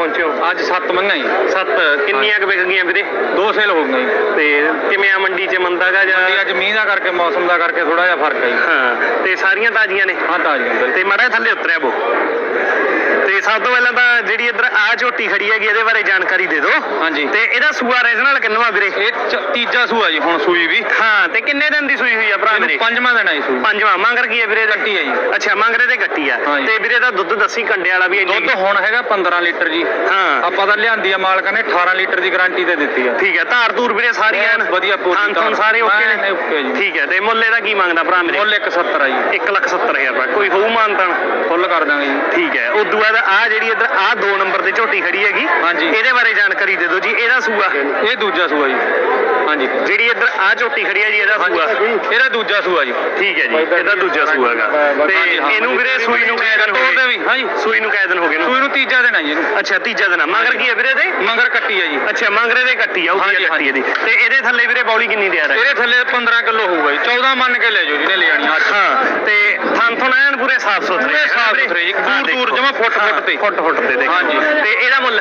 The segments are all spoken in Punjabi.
ਪਹੁੰਚੇ ਹੋ ਅੱਜ ਸੱਤ ਮੰਗਾਂ ਜੀ। ਸੱਤ। ਕਿੰਨੀਆਂ ਕੁ ਵਿਕ ਗਈਆਂ ਵੀਰੇ? ਦੋ ਸੇਲ ਹੋ ਗਈਆਂ ਤੇ ਕਿਵੇਂ ਆ ਮੰਡੀ 'ਚ? ਮੰਦਾਗਾ ਜਾਂ ਅੱਜ ਮੀਂਹ ਦਾ ਕਰਕੇ ਮੌਸਮ ਦਾ ਕਰਕੇ ਥੋੜਾ ਜਿਹਾ ਫ਼ਰਕ ਹੈ ਹਾਂ ਤੇ ਸਾਰੀਆਂ ਤਾਜ਼ੀਆਂ ਨੇ? ਹਾਂ ਤਾਂ ਜੀ ਬਿਲਕੁਲ। ਤੇ ਮੜਾ ਥੱਲੇ ਉਤਰਿਆ ਬੋ। ਸਭ ਤੋਂ ਪਹਿਲਾਂ ਤਾਂ ਜਿਹੜੀ ਇੱਧਰ ਆ ਝੋਟੀ ਖੜੀ ਹੈਗੀ ਇਹਦੇ ਬਾਰੇ ਜਾਣਕਾਰੀ ਦੇ ਦਿਓ। ਹਾਂਜੀ। ਤੇ ਇਹਦਾ ਸੂਆ ਰੀਜਨਲ ਕਿੰਨਵਾ ਵੀਰੇ? ਇਹ ਚ- ਤੀਜਾ ਸੂਆ ਜੀ ਹੁਣ ਸੂਈ ਵੀ। ਹਾਂ ਤੇ ਕਿੰਨੇ ਦਿਨ ਦੀ ਸੂਈ ਹੋਈ ਆ ਭਰਾ ਇਹਨੂੰ ਮੇਰੇ ਪੰਜਵਾਂ ਦਿਨ ਆਈ ਸੂਈ। ਪੰਜਵਾਂ ਮੰਗਰ ਕੀ ਹੈ ਵੀਰੇ? ਕੱਟੀ ਹੈ ਜੀ। ਅੱਛਾ ਮੰਗਰੇ ਤੇ ਕੱਟੀ ਆ। ਤੇ ਵੀਰੇ ਦਾ ਦੁੱਧ ਦੱਸੀ ਕੰਡੇ ਵਾਲਾ ਵੀ ਇੰਨੇ ਦੁੱਧ ਹੁਣ ਹੈਗਾ 15 ਲੀਟਰ ਜੀ। ਹਾਂ। ਆਪਾਂ ਤਾਂ ਲਿਆਂਦੀ ਆ ਮਾਲਕਾਂ ਨੇ 18 ਲੀਟਰ ਦੀ ਗਾਰੰਟੀ ਤੇ ਦਿੱਤੀ ਆ। ਠੀਕ ਹੈ ਧਾਰ ਧੂਰ ਵੀਰੇ ਸਾਰੀਆਂ ਐਨ? ਵਧੀਆ ਪੂਰੀ ਥਣ ਥਣ ਧਾਰ। ਸਾਰੇ ਓਕੇ ਐਨ ਨੇ ਓਕੇ ਜੀ। ਠੀਕ ਹੈ ਤੇ ਮੁੱਲ ਇਹਦਾ ਕੀ ਮੰਗਦਾ ਭਰਾ ਮੇਰੇ ਮੁੱਲ 170 ਆ ਜੀ। 1 ਲੱਖ 70 ਹਜ਼ਾਰ ਰੁਪਏ। ਕੋਈ ਹੋਊ ਮਾਨਤਾਨ ਫੁੱਲ ਕਰ ਦਾਂਗੇ ਜੀ। ਠੀਕ ਹੈ ਉਦੋਂ ਬਾਅਦ ਆ ਜਿਹੜੀ ਇੱਧਰ ਆ ਦੋ ਨੰਬਰ ਤੇ ਝੋਟੀ ਖੜੀ ਹੈਗੀ। ਹਾਂਜੀ। ਇਹਦੇ ਬਾਰੇ ਜਾਣਕਾਰੀ ਦੇ ਦਿਓ ਜੀ ਇਹਦਾ ਸੂਆ। ਇਹ ਦੂਜਾ ਸੂਆ ਜੀ। ਹਾਂਜੀ। ਜਿਹੜੀ ਇੱਧਰ ਆ ਝੋਟੀ ਖੜੀ ਹੈ ਜੀ ਇਹਦਾ ਸੂਆ। ਇਹਦਾ ਦੂਜਾ ਸੂਆ ਜੀ। ਠੀਕ ਹੈ ਜੀ ਇਹਦਾ ਦੂਜਾ ਸੂਆ ਹੈਗਾ। ਤੇ ਹਾਂ। ਇਹਨੂੰ ਵੀਰੇ ਸੂਈ ਨੂੰ ਕਿਹ ਦਿਨ ਹੋ ਗਏ। ਵੀ ਹਾਂਜੀ। ਸੂਈ ਨੂੰ ਕਿਹ ਦਿਨ ਹੋ ਗਏ ਨੂੰ। ਸੂਈ ਨੂੰ ਤੀਜਾ ਦਿਨ ਆ ਜੀ ਇਹਨੂੰ। ਅੱਛਾ ਤੀਜਾ ਦਿਨ ਆ। ਮਗਰ ਕੀ ਹੈ ਵੀਰੇ ਦੇ ਮਗਰ ਕੱਟੀ ਆ ਜੀ। ਅੱਛਾ ਮੰਗਰੇ ਦੇ ਕੱਟੀ ਆ ਉਹਦੀ ਕੱਟੀ ਇਹਦੀ ਤੇ ਇਹਦੇ ਥੱਲੇ ਵੀਰੇ ਬੌਲੀ ਕਿੰਨੀ ਤਿਆਰ ਹੈ? ਇਹਦੇ ਥੱਲੇ 15 ਕਿਲੋ ਹੋਊਗਾ ਜੀ। 14 ਮੰਨ ਕੇ ਲੈ ਜਾਓ ਜਿਹਨੇ ਲੈ ਜਾਣੀ ਅੱਜ ਹਾਂ ਤੇ ਥਣ ਥਣ ਐਨ ਪੂਰੇ ਸਾਫ਼ ਸੁਥਰੇ ਪੂਰੇ ਸਾਫ਼ ਸੁਥਰੇ ਜੀ, ਦੂਰ- ਦੂਰ ਜਮਾਂ ਫੁੱਟ- ਫੁੱਟ ਤੇ। ਫੁੱਟ ਫੁੱਟ ਤੇ ਦੇਖੋ। ਹਾਂਜੀ। ਤੇ ਇਹਦਾ ਮੁੱਲ?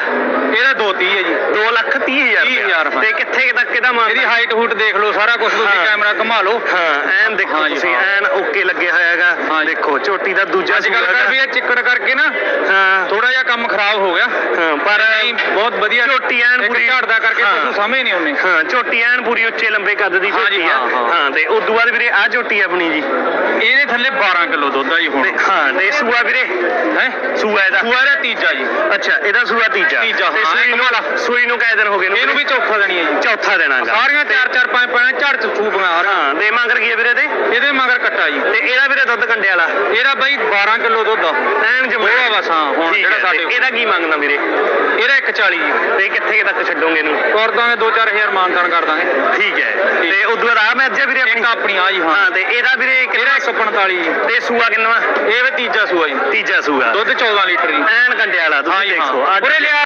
ਇਹਦਾ 230 ਹੈ ਜੀ। 2 ਲੱਖ 30 ਹਜ਼ਾਰ ਹਾਂ। ਤੇ ਕਿੱਥੇ ਤੱਕ ਇਹਦਾ ਮਾਨ ਇਹਦੀ ਹਾਈਟ ਹੂਟ ਦੇਖ ਲਓ ਸਾਰਾ ਕੁਝ ਤੁਸੀਂ। ਕੈਮਰਾ ਘੁਮਾ ਲਓ। ਹਾਂ ਐਨ ਦੇਖੋ ਤੁਸੀਂ। ਐਨ ਓਕੇ ਲੱਗਿਆ ਹੋਇਆ ਹੈਗਾ। ਦੇਖੋ ਝੋਟੀ ਦਾ ਦੂਜਾ ਅੱਜ ਕੱਲ ਕਰ ਵੀ ਇਹ ਚਿੱਕੜ ਕਰਕੇ ਨਾ ਹਾਂ। ਥੋੜਾ ਜਿਹਾ ਕੰਮ ਖਰਾਬ ਹੋ ਗਿਆ। ਪਰ ਬਹੁਤ ਵਧੀਆ। ਝੋਟੀ ਐਨ ਪੂਰੀ ਝੜਦਾ ਕਰਕੇ। ਤੁਹਾਨੂੰ ਸਮਝ ਨਹੀਂ ਆਉਣੀ ਹਾਂ ਝੋਟੀ ਐਨ ਪੂਰੀ ਉੱਚੇ ਲੰਬੇ ਕੱਦ ਦੀ ਝੋਟੀ ਆ। ਹਾਂ, ਹਾਂ। ਹਾਂ ਤੇ ਬਾਅਦ ਵੀਰੇ ਆ ਝੋਟੀ ਆਪਣੀ ਜੀ। ਇਹਦੇ ਥੱਲੇ 12 ਕਿਲੋ ਦੁੱਧ ਆ ਜੀ ਹੁਣ। ਤੇ ਹਾਂ ਤੇ ਸੂਆ ਵੀਰੇ। ਹੈ? ਸੂਆ ਇਹਦਾ। ਸੂਆ ਦਾ ਤੀਜਾ ਜੀ। ਅੱਛਾ ਇਹਦਾ ਸੂਆ ਤੀਜਾ। ਤੀਜਾ, ਤੇ ਹਾਂ, ਸੂਈ ਨੂੰ ਵਾਲਾ। ਸੂਈ ਨੂੰ ਕਾਇ ਦਿਨ ਹੋ ਗਏ ਇਹਨੂੰ ਵੀ ਚੌਥਾ ਦੇਣੀ ਹੈ ਜੀ। ਚੌਥਾ ਦੇਣਾ ਗਾ ਸਾਰੀਆਂ ਚਾਰ ਚਾਰ ਪੰਜ ਪੰਜ ਝੜ ਚ ਸੂਪੀਆਂ ਹਰ ਹਾਂ। ਤੇ ਮੰਗਰ ਕੀ ਹੈ ਵੀਰੇ ਦੇ ਇਹਦੇ ਮਗਰ ਕੱਟਾ ਜੀ। ਤੇ ਇਹਦਾ ਵੀਰੇ ਦੁੱਧ ਕੰਡੇ ਵਾਲਾ? ਇਹਦਾ ਬਾਈ 12 ਕਿਲੋ ਦੁੱਧ ਆ। ਐਨ ਜਮਾ। ਉਹ ਆ ਬਸ ਹਾਂ ਹੁਣ ਠੀਕ ਜਿਹੜਾ ਹੈ, ਸਾਡੇ ਤੇ ਇਹਦਾ ਕੀ ਮੰਗਦਾ ਵੀਰੇ? ਇਹਦਾ 140 ਜੀ ਤੇ ਕਿੱਥੇ ਤੱਕ ਛੱਡੋਗੇ ਇਹਨੂੰ? ਕਰ ਦਾਂਗੇ 2-4000 ਮਾਨਤਾਨ ਕਰ ਦਾਂਗੇ। ਠੀਕ ਹੈ। ਤੇ ਉਦੋਂ ਬਾਅਦ ਆ ਮੈਚ ਹੈ ਵੀਰੇ ਇੱਕ ਆਪਣੀ ਆਪਣੀ ਆ ਜੀ ਹਾਂ। ਤੇ ਇਹਦਾ ਵੀਰੇ ਕਿੰਨਾ 145 ਜੀ ਤੇ ਸੂਆ ਕਿੰਨਾ ਇਹ ਵੀ ਤੀਜਾ ਸੂਆ ਜੀ। ਤੀਜਾ ਸੂਆ। ਦੁੱਧ 14 ਲੀਟਰ ਜੀ ਐਨ ਕੰਡੇ ਵਾਲਾ ਤੁਸੀਂ। ਦੇਖੋ ਅੱਜ ਉਰੇ ਲਿਆ